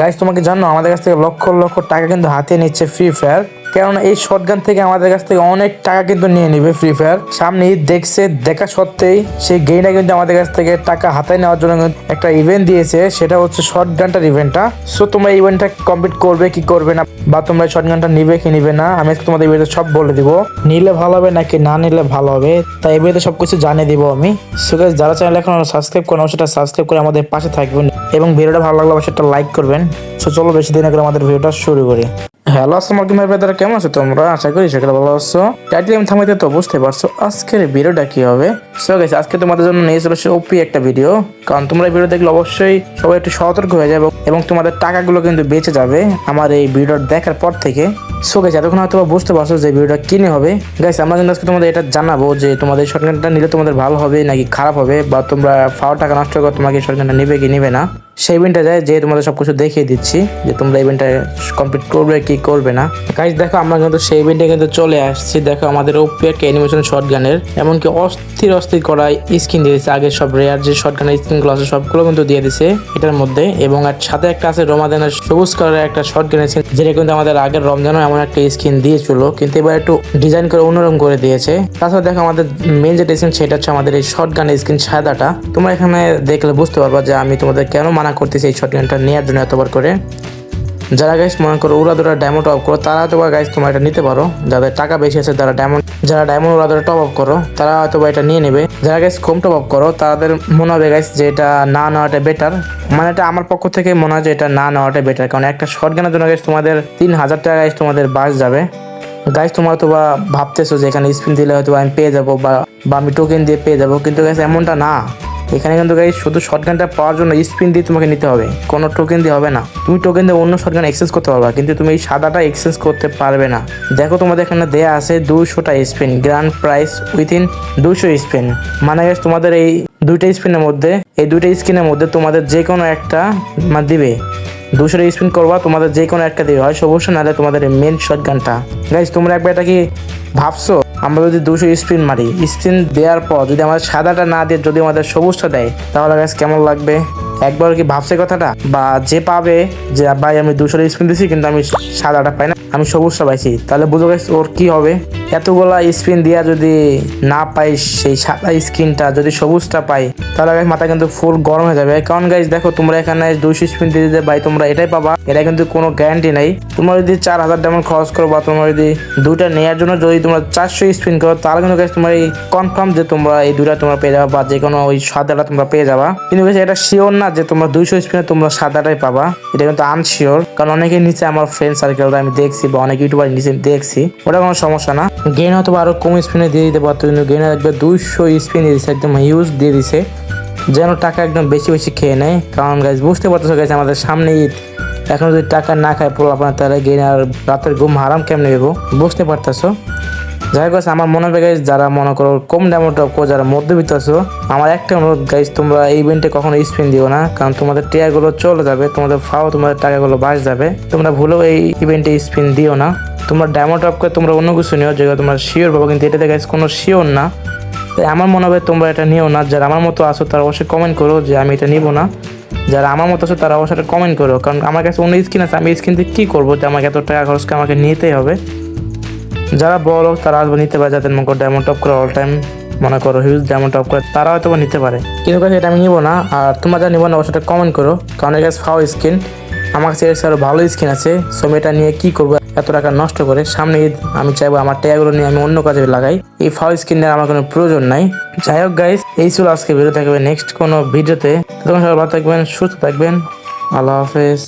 Guys তোমাকে জানো আমাদের কাছ থেকে লক্ষ লক্ষ টাকা কিন্তু হাতে নিচ্ছে ফ্রি ফায়ার কেননা এই শটগান থেকে আমাদের কাছ থেকে অনেক টাকা কিন্তু নিয়ে নিবে ফ্রি ফায়ার সামনে দেখছে দেখা সত্ত্বেই সেই গেইনা কিন্তু আমাদের কাছ থেকে টাকা হাতায় নেওয়ার জন্য একটা ইভেন্ট দিয়েছে সেটা হচ্ছে শর্ট গানটার ইভেন্টটা সো তোমরা ইভেন্টটা কমপ্লিট করবে কি করবে না বা তোমরা শর্ট গানটা নিবে কি নিবে না আমি তোমাদের ইভেন্টে সব বলে দিব। নিলে ভালো হবে নাকি না নিলে ভালো হবে তাই ইভেন্টে সবকিছু জানিয়ে দিব আমি। সো guys, যারা চ্যানেল এখন সাবস্ক্রাইব করেন সেটা সাবস্ক্রাইব করে আমাদের পাশে থাকবেন। এবং ভিডিওটা ভালো লাগলে অবশ্যই একটা লাইক করবেন। সো চলো বেশি দিন আগে আমাদের ভিডিওটা শুরু করি। হ্যালো, আসসালামু আলাইকুম বেদারা কেমন আছো তোমরা? আশা করি সকলে ভালো আছো। টাইটেল আমি থামাইতে তো বুঝতে পারছ, আজকের ভিডিওটা কি হবে? সো গাইস আজকে তোমাদের জন্য নিয়ে চলে ওপি একটা ভিডিও কারণ তোমরা ভিডিও দেখলে অবশ্যই সবাই একটু সতর্ক হয়ে যাবে এবং তোমাদের টাকাগুলো কিন্তু বেঁচে যাবে। আমার এই ভিডিও দেখার পর থেকে সো গাইস এতক্ষণ হয়তো বুঝতে পারছ যে ভিডিওটা কিনে হবে। গাইস আমরা কিন্তু আজকে তোমাদের এটা জানাব যে তোমাদের শর্টকাটটা নিলে তোমাদের ভালো হবে নাকি খারাপ হবে, বা তোমরা ফাও টাকা নষ্ট করে, তোমাকে শর্টকাটটা নিবে কি নিবে না। সেই ইভেন্টটা যায় যে তোমাদের সবকিছু দেখিয়ে দিচ্ছি যে তোমরা ইভেন্টটা কমপ্লিট করবে কি করবে না। গাইজ দেখো, আমরা কিন্তু সেই ইভেন্টে কিন্তু চলে আসছি। দেখো, আমাদের ওপি একটা অ্যানিমেশন শর্ট গানের এমনকি অস্থির অস্থির করা দিয়ে দিচ্ছে আগে সব রেয়ার যে শর্ট গানের আছে, সবগুলো কিন্তু দিয়ে দিছে এটার মধ্যে। এবং আর সাথে একটা আছে রমাদানের সবুজ কালারের একটা শর্ট গানের স্কিন যেটা কিন্তু আমাদের আগের রমজানও এমন একটা স্কিন দিয়েছিল, কিন্তু এবার একটু ডিজাইন করে অন্যরকম করে দিয়েছে। তাছাড়া দেখো আমাদের মেন যেটা স্কিন সেটা হচ্ছে আমাদের এই শর্ট গানের স্কিন সাদাটা। তোমরা এখানে দেখলে বুঝতে পারবা যে আমি তোমাদের কেন মানা করতেছি এই শর্ট গানটা নেওয়ার জন্য এতবার করে। যারা গাইস মনে করো উড়াদুরা ডায়মন্ড টপ করো, তারা হয়তো গাইস তোমরা এটা নিতে পারো। যাদের টাকা বেশি আছে তারা ডায়মন্ড যারা ডায়মন্ড উড়াদুরা টপ আপ করো, তারা হয়তো এটা নিয়ে নেবে। যারা গাইস কম টপ আপ করো, তাদের মনে হবে গাইস যে এটা না নেওয়াটা বেটার মানে এটা আমার পক্ষ থেকে মনে হয় যে এটা না নেওয়াটা বেটার কারণ একটা শর্ট গানের জন্য গাইস তোমাদের তিন হাজার টাকা গাইস তোমাদের বাস যাবে। গাইস তোমরা হয়তো বা ভাবতেছো যে এখানে স্পিন দিলে হয়তো আমি পেয়ে যাব বা আমি টোকেন দিয়ে পেয়ে যাব, কিন্তু গাইস এমনটা না। এখানে কিন্তু গাইস শুধু শর্টগানটা পাওয়ার জন্য স্পিন দিয়ে তোমাকে নিতে হবে। কোনো টোকেন দিয়ে হবে না। তুমি টোকেন দিয়ে অন্য শর্টগান এক্সচেঞ্জ করতে পারবা, কিন্তু তুমি এই সাদাটা এক্সচেঞ্জ করতে পারবে না। দেখো তোমাদের এখানে দেয়া আছে দুশোটা স্পিন গ্র্যান্ড প্রাইস উইথিন দুশো স্পিন মানে গাইস তোমাদের এই দুইটা স্পিনের মধ্যে, এই দুইটা স্কিনের মধ্যে তোমাদের যে কোনো একটা মানে দিবে। দুশোটা স্পিন করবা, তোমাদের যে কোনো একটা দিবে। হয় সবুজ, নাহলে তোমাদের মেন শর্টগানটা গাইজ তোমরা একবার এটা কি ভাবছ? আমরা যদি দুশো স্পিন মারি, স্পিন দেওয়ার পর যদি আমাদের সাদাটা না দিয়ে যদি আমাদের সবুজটা দেয়, তাহলে গাছ কেমন লাগবে? একবার কি ভাবছে কথাটা? বা যে পাবে যে ভাই আমি দুশো স্পিন দিছি কিন্তু আমি সাদাটা পাই না আমি সবুজটা পাইছি। তাহলে বুঝো গেছ ওর কি হবে? এতগুলা স্পিন দিয়া যদি না পাই সেই সাদা স্কিনটা যদি সবুজটা পাই তাহলে গাইস মাথা কিন্তু ফুল গরম হয়ে যাবে। কারণ গাইস দেখো তোমরা এখানে দুইশো স্পিন দিয়ে দিতে ভাই তোমরা এটাই পাবা। এটা কিন্তু কোনো গ্যারান্টি নেই। তোমরা যদি চার হাজার ডায়মন্ড খরচ করো বা তোমরা যদি দুইটা নেওয়ার জন্য যদি তোমরা চারশো স্পিন করো তাহলে কিন্তু গাইস তোমরা এই কনফার্ম যে তোমরা এই দুইটা তোমরা পেয়ে যাবা বা যে কোনো ওই সাদাটা তোমরা পেয়ে যাবা। কিন্তু guys, এটা শিওর না যে তোমরা দুইশো স্পিনে তোমরা সাদাটাই পাবা। এটা কিন্তু আনশিওর কারণ অনেকে নিচে আমার ফ্রেন্ড সার্কেলটা আমি দেখছি বা অনেক ইউটিউবার নিচে দেখছি, ওটা কোনো সমস্যা না। গেন হয়তো আরও কম স্পিনে দিয়ে দিতে পারতো, কিন্তু গেন একবার দুইশো স্পিন দিয়ে দিচ্ছে একদম হিউজ দিয়ে দিছে যেন টাকা একদম বেশি বেশি খেয়ে নেয়। কারণ গাছ বুঝতে পারতেছো গাছ আমাদের সামনে ঈদ। এখন যদি টাকা না খায় পুরো আপনার তাহলে গেন আর রাতের ঘুম হারাম কেমনে দেবো বুঝতে পারতেছো? যাই হোক আমার মনে হবে গাইজ যারা মনে করো কম টপ করো, যারা মধ্যবিত্ত আছো, আমার একটা অনুরোধ গাইজ তোমরা এই ইভেন্টে কখনো স্পিন দিও না, কারণ তোমাদের টিয়ারগুলো চলে যাবে, তোমাদের ফাও, তোমাদের টাকাগুলো বাঁচ যাবে। তোমরা ভুলেও এই ইভেন্টে স্পিন দিও না। তোমরা ডায়মন্ড টপ করে তোমরা অন্য কিছু নিও, যেগুলো তোমরা শিওর পাবো, কিন্তু এটাতে গাইজ কোনো শিওর না। তাই আমার মনে হবে তোমরা এটা নিও না। যারা আমার মতো আছো, তারা অবশ্যই কমেন্ট করো যে আমি এটা নিবো না। যারা আমার মতো আছে, তারা অবশ্যই কমেন্ট করো। কারণ আমার কাছে অন্য স্কিন আছে, আমি স্কিন থেকে কী করব? যে আমাকে এত টাকা খরচ করে আমাকে নিতেই হবে। যারা বড়, তারা আসবে নিতে পারে যাদের মনে ডায়মন্ড টপ করে অল টাইম মনে করো হিউজ ডায়মন্ড টপ করে, তারা হয়তো নিতে পারে। কিন্তু কাছে এটা আমি নিবো না। আর তোমরা যা নিবো না, অবশ্যই কমেন্ট করো। কারণ এর কাছে ফাও স্কিন আমার কাছে এর আরও ভালো স্কিন আছে। সো এটা নিয়ে কী করব? এত টাকা নষ্ট করে সামনে ঈদ, আমি চাইব আমার ট্যাগুলো নিয়ে আমি অন্য কাজে লাগাই। এই ফাও স্কিন নিয়ে আমার কোনো প্রয়োজন নাই। যাই হোক গাইস এই ছিল আজকে ভিডিও। থাকবে নেক্সট কোনো ভিডিওতে। তখন সবাই ভালো থাকবেন, সুস্থ থাকবেন। আল্লাহ হাফেজ।